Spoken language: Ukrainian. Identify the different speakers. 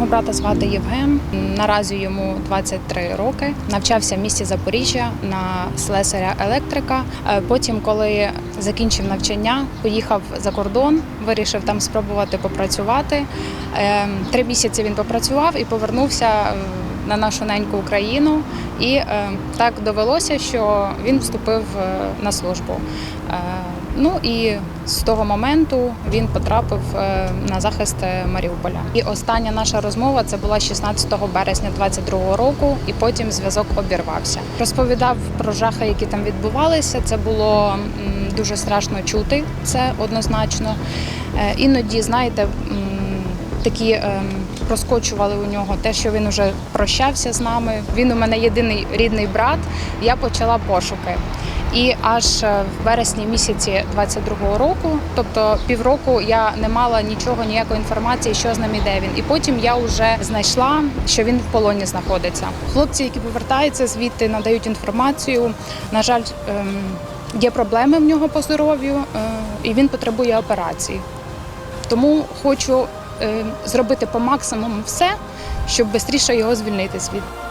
Speaker 1: Мого брата звати Євген. Наразі йому 23 роки. Навчався в місті Запоріжжя на слесаря електрика. Е, Потім, коли закінчив навчання, поїхав за кордон, вирішив там спробувати попрацювати. Е, Три місяці він попрацював і повернувся на нашу неньку Україну. І е, так довелося, що він вступив е, на службу. Е, Ну і з того моменту він потрапив на захист Маріуполя. І остання наша розмова це була 16 березня 22 року, і потім зв'язок обірвався. Розповідав про жахи, які там відбувалися. Це було дуже страшно чути. Це однозначно. Іноді, знаєте. Такі ем, проскочували у нього те, що він уже прощався з нами. Він у мене єдиний рідний брат. Я почала пошуки. І аж е, в вересні місяці 22-го року, тобто півроку, я не мала нічого, ніякої інформації, що з ним іде він. І потім я вже знайшла, що він в полоні знаходиться. Хлопці, які повертаються звідти, надають інформацію. На жаль, ем, є проблеми в нього по здоров'ю, е, і він потребує операції. Тому хочу зробити по максимуму все, щоб швидше його звільнити звідти.